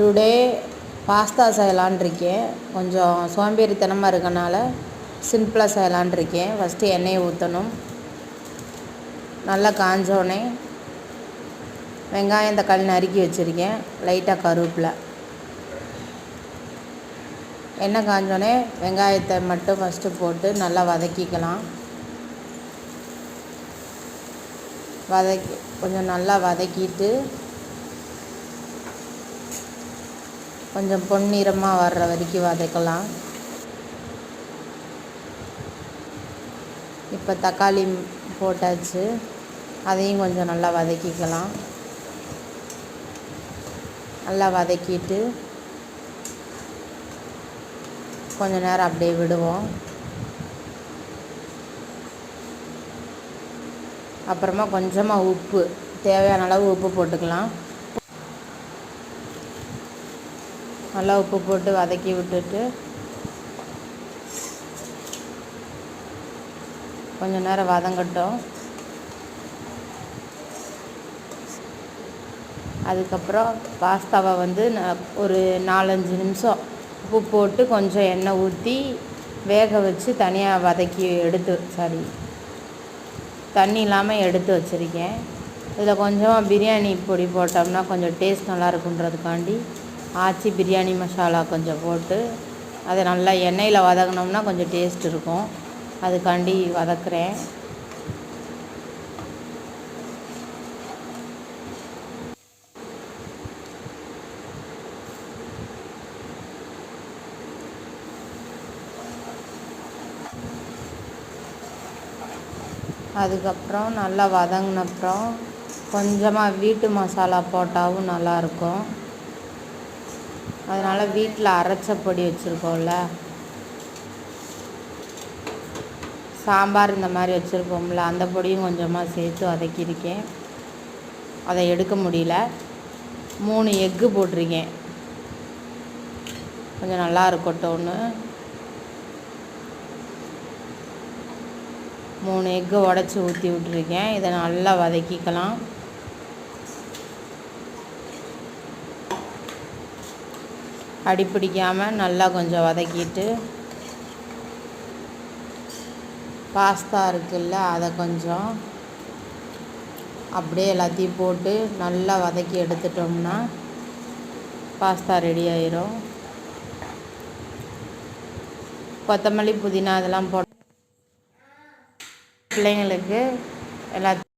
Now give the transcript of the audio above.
Today pasta செய்யலான் இருக்கேன் கொஞ்சம் சோம்பேறித்தனமாக இருக்கனால சிம்பிளாக செய்யலான் இருக்கேன் ஃபஸ்ட்டு எண்ணெயை ஊற்றணும் நல்லா காஞ்சோடனே வெங்காயம் தக்காளி நறுக்கி வச்சுருக்கேன். லைட்டாக கருவேப்பில். எண்ணெய் காஞ்சோடனே வெங்காயத்தை மட்டும் ஃபஸ்ட்டு போட்டு நல்லா வதக்கிக்கலாம். வதக்கி கொஞ்சம் நல்லா வதக்கிட்டு கொஞ்சம் பொன்னிறமாக வர்ற வரைக்கும் வதக்கலாம். இப்போ தக்காளி போட்டாச்சு. அதையும் கொஞ்சம் நல்லா வதக்கிக்கலாம். நல்லா வதக்கிட்டு கொஞ்ச நேரம் அப்படியே விடுவோம். அப்புறமா கொஞ்சமாக உப்பு தேவையான அளவு உப்பு போட்டுக்கலாம். நல்லா உப்பு போட்டு வதக்கி விட்டுட்டு கொஞ்சம் நேரம் வதங்கட்டும். அதுக்கப்புறம் பாஸ்தாவை வந்து நான் ஒரு நாலஞ்சு நிமிஷம் உப்பு போட்டு கொஞ்சம் எண்ணெய் ஊற்றி வேக வச்சு தனியாக வதக்கி எடுத்து சாரி தண்ணி இல்லாமல் எடுத்து வச்சுருக்கேன். இதில் கொஞ்சமாக பிரியாணி பொடி போட்டோம்னா கொஞ்சம் டேஸ்ட் நல்லா இருக்குன்றதுக்காண்டி ஆச்சி பிரியாணி மசாலா கொஞ்சம் போட்டு அதை நல்லா எண்ணெயில் வதக்கினோம்னா கொஞ்சம் டேஸ்ட் இருக்கும். அதுக்காண்டி வதக்குறேன். அதுக்கப்புறம் நல்லா வதங்கினப்புறம் கொஞ்சமாக வீட்டு மசாலா போட்டாவும் நல்லாயிருக்கும் அதனால் வீட்டில் அரைச்ச பொடி வச்சுருக்கோம்ல சாம்பார் இந்த மாதிரி வச்சுருப்போம்ல அந்த பொடியும் கொஞ்சமாக சேர்த்து வதக்கியிருக்கேன். அதை எடுக்க முடியல. மூணு எக்கு போட்டிருக்கேன். கொஞ்சம் நல்லா இருக்கட்டும்னு மூணு எக்கு உடச்சி ஊற்றி விட்ருக்கேன் இதை நல்லா வதக்கிக்கலாம். அடி பிடிக்காமல் நல்லா கொஞ்சம் வதக்கிட்டு பாஸ்தா இருக்குல்ல அதை கொஞ்சம் அப்படியே எல்லாத்தையும் போட்டு நல்லா வதக்கி எடுத்துட்டோம்னா பாஸ்தா ரெடி ஆயிரும். கொத்தமல்லி புதினா இதெல்லாம் போட்டு பிள்ளைங்களுக்கு எல்லாத்தையும்